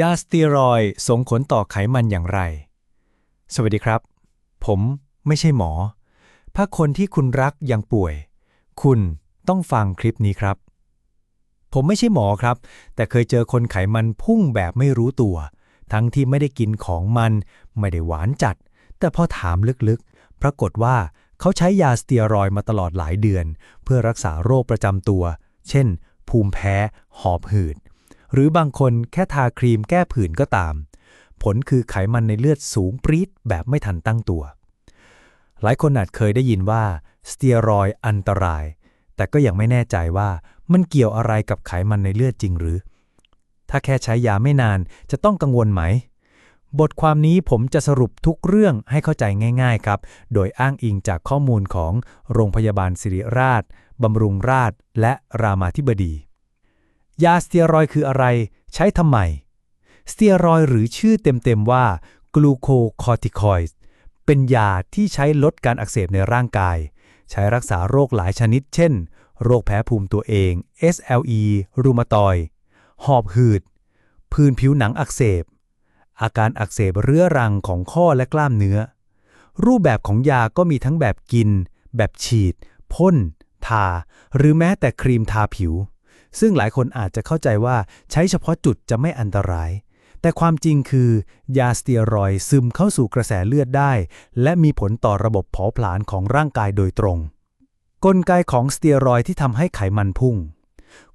ยาสเตียรอยส่งผลต่อไขมันอย่างไร สวัสดีครับ ผมไม่ใช่หมอ ถ้าคนที่คุณรักยังป่วย คุณต้องฟังคลิปนี้ครับ ผมไม่ใช่หมอครับ แต่เคยเจอคนไขมันพุ่งแบบไม่รู้ตัว ทั้งที่ไม่ได้กินของมัน ไม่ได้หวานจัด แต่พอถามลึกๆ ปรากฏว่าเขาใช้ยาสเตียรอยมาตลอดหลายเดือน เพื่อรักษาโรคประจำตัว เช่น ภูมิแพ้ หอบหืด หรือบางคนแค่ทาครีมแก้ผื่นก็ตาม ผลคือไขมันในเลือดสูงปรี๊ดแบบไม่ทันตั้งตัว หลายคนอาจเคยได้ยินว่าสเตียรอยอันตราย แต่ก็ยังไม่แน่ใจว่ามันเกี่ยวอะไรกับไขมันในเลือดจริงหรือ ถ้าแค่ใช้ยาไม่นานจะต้องกังวลไหม บทความนี้ผมจะสรุปทุกเรื่องให้เข้าใจง่าย ๆครับ โดยอ้างอิงจากข้อมูลของโรงพยาบาลศิริราชบำรุงราษฎร์และรามาธิบดี ยาสเตียรอยคืออะไร ใช้ทำไม สเตียรอยหรือชื่อเต็มๆว่ากลูโคคอร์ติคอยด์เป็นยาที่ใช้ลดการอักเสบในร่างกาย ใช้รักษาโรคหลายชนิด เช่น โรคแพ้ภูมิตัวเอง SLE รูมาตอยด์หอบหืด พื้นผิวหนังอักเสบ อาการอักเสบเรื้อรังของข้อและกล้ามเนื้อ รูปแบบของยาก็มีทั้งแบบกิน แบบฉีด พ่น ทา หรือแม้แต่ครีมทาผิว ซึ่งหลายคนอาจจะเข้าใจว่าใช้เฉพาะจุดจะไม่อันตราย แต่ความจริงคือยาสเตียรอยซึมเข้าสู่กระแสเลือดได้ และมีผลต่อระบบเผาผลาญของร่างกายโดยตรง กลไกของสเตียรอยที่ทำให้ไขมันพุ่ง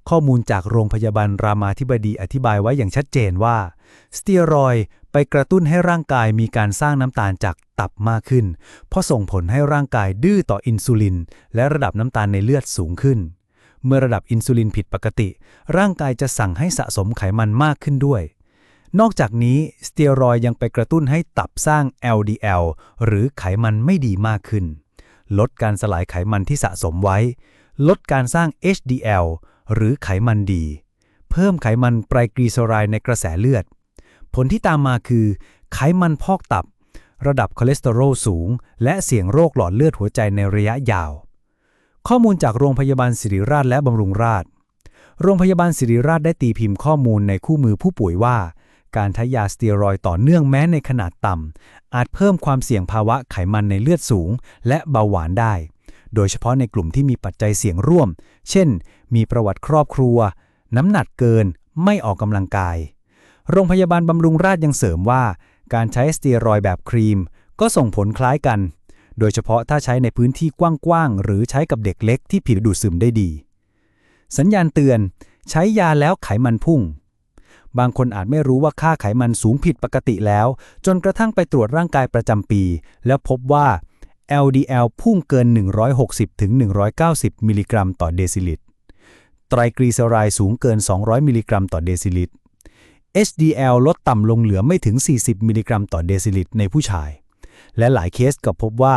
ข้อมูลจากโรงพยาบาลรามาธิบดีอธิบายไว้อย่างชัดเจนว่า สเตียรอยไปกระตุ้นให้ร่างกายมีการสร้างน้ำตาลจากตับมากขึ้น เพราะส่งผลให้ร่างกายดื้อต่ออินซูลิน และระดับน้ำตาลในเลือดสูงขึ้น เมื่อระดับอินซูลินผิดปกติ ร่างกายจะสั่งให้สะสมไขมันมากขึ้นด้วย นอกจากนี้สเตียรอยยังไปกระตุ้นให้ตับสร้าง LDL หรือไขมันไม่ดีมากขึ้น ลดการสลายไขมันที่สะสมไว้ ลดการสร้าง HDL หรือไขมันดี เพิ่มไขมันไตรกลีเซอไรด์ในกระแสเลือด ผลที่ตามมาคือ ไขมันพอกตับ ระดับคอเลสเตอรอลสูง และเสี่ยงโรคหลอดเลือดหัวใจในระยะยาว ข้อมูลจากโรงพยาบาลศิริราชและบำรุงราษฎร์โรงพยาบาลศิริราชได้ตีพิมพ์ข้อมูลในคู่มือผู้ป่วยว่า การใช้ยาสเตียรอยต่อเนื่องแม้ในขนาดต่ำ อาจเพิ่มความเสี่ยงภาวะไขมันในเลือดสูง และเบาหวานได้ โดยเฉพาะในกลุ่มที่มีปัจจัยเสี่ยงร่วม เช่น มีประวัติครอบครัว น้ำหนักเกิน ไม่ออกกำลังกาย โรงพยาบาลบำรุงราษฎร์ยังเสริมว่า การใช้สเตียรอยแบบครีม ก็ส่งผลคล้ายกัน โดยเฉพาะถ้าใช้ในพื้นที่กว้างๆ หรือใช้กับเด็กเล็กที่ผิวดูดซึมได้ดี สัญญาณเตือน ใช้ยาแล้วไขมันพุ่ง บางคนอาจไม่รู้ว่าค่าไขมันสูงผิดปกติแล้ว จนกระทั่งไปตรวจร่างกายประจำปี แล้วพบว่า LDL พุ่งเกิน 160ถึง190 มิลลิกรัมต่อเดซิลิตร ไตรกลีเซอไรด์สูงเกิน 200 มิลลิกรัมต่อเดซิลิตร HDL ลดต่ำลงเหลือไม่ถึง 40 มิลลิกรัมต่อเดซิลิตรในผู้ชาย และหลายเคสก็พบว่า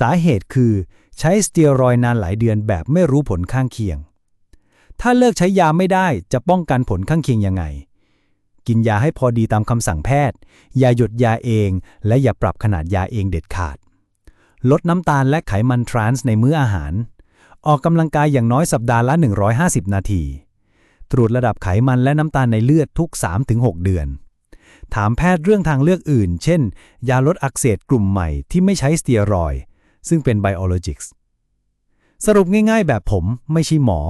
สาเหตุคือ ใช้สเตียรอยนานหลายเดือนแบบไม่รู้ผลข้างเคียง ถ้าเลิกใช้ยาไม่ได้จะป้องกันผลข้างเคียงยังไง กินยาให้พอดีตามคำสั่งแพทย์ อย่าหยุดยาเอง และอย่าปรับขนาดยาเองเด็ดขาด ลดน้ำตาลและไขมันทรานส์ในมื้ออาหาร ออกกำลังกายอย่างน้อยสัปดาห์ละ 150 นาที ตรวจระดับไขมันและน้ำตาลในเลือดทุก 3-6 เดือน ถามแพทย์เรื่องทางเลือกอื่น เช่น ยาลดอักเสบกลุ่มใหม่ที่ไม่ใช้สเตียรอยซึ่งเป็นไบโอโลจิกส์สรุปง่ายๆแบบผมไม่ใช่หมอ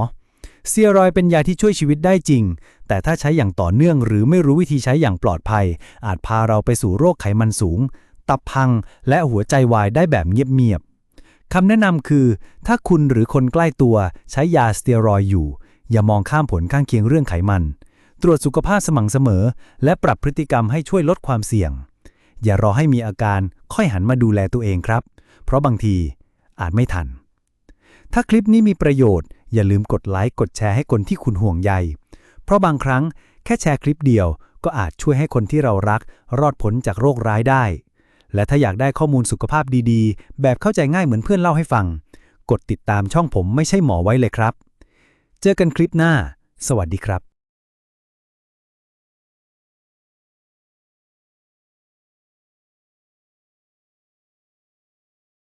สเตียรอยเป็นยาที่ช่วยชีวิตได้จริง แต่ถ้าใช้อย่างต่อเนื่องหรือไม่รู้วิธีใช้อย่างปลอดภัย อาจพาเราไปสู่โรคไขมันสูง ตับพัง และหัวใจวายได้แบบเงียบๆคำแนะนำคือ ถ้าคุณหรือคนใกล้ตัวใช้ยาสเตียรอยอยู่ อย่ามองข้ามผลข้างเคียงเรื่องไขมัน ตรวจสุขภาพสม่ำเสมอ และปรับพฤติกรรมให้ช่วยลดความเสี่ยง อย่ารอให้มีอาการค่อยหันมาดูแลตัวเองครับ เพราะบางทีอาจไม่ทัน ถ้าคลิปนี้มีประโยชน์ อย่าลืมกดไลค์กดแชร์ให้คนที่คุณห่วงใย เพราะบางครั้งแค่แชร์คลิปเดียว ก็อาจช่วยให้คนที่เรารัก รอดพ้นจากโรคร้ายได้ และถ้าอยากได้ข้อมูลสุขภาพดีๆ แบบเข้าใจง่ายเหมือนเพื่อนเล่าให้ฟัง กดติดตามช่องผมไม่ใช่หมอไว้เลยครับ เจอกันคลิปหน้า สวัสดีครับ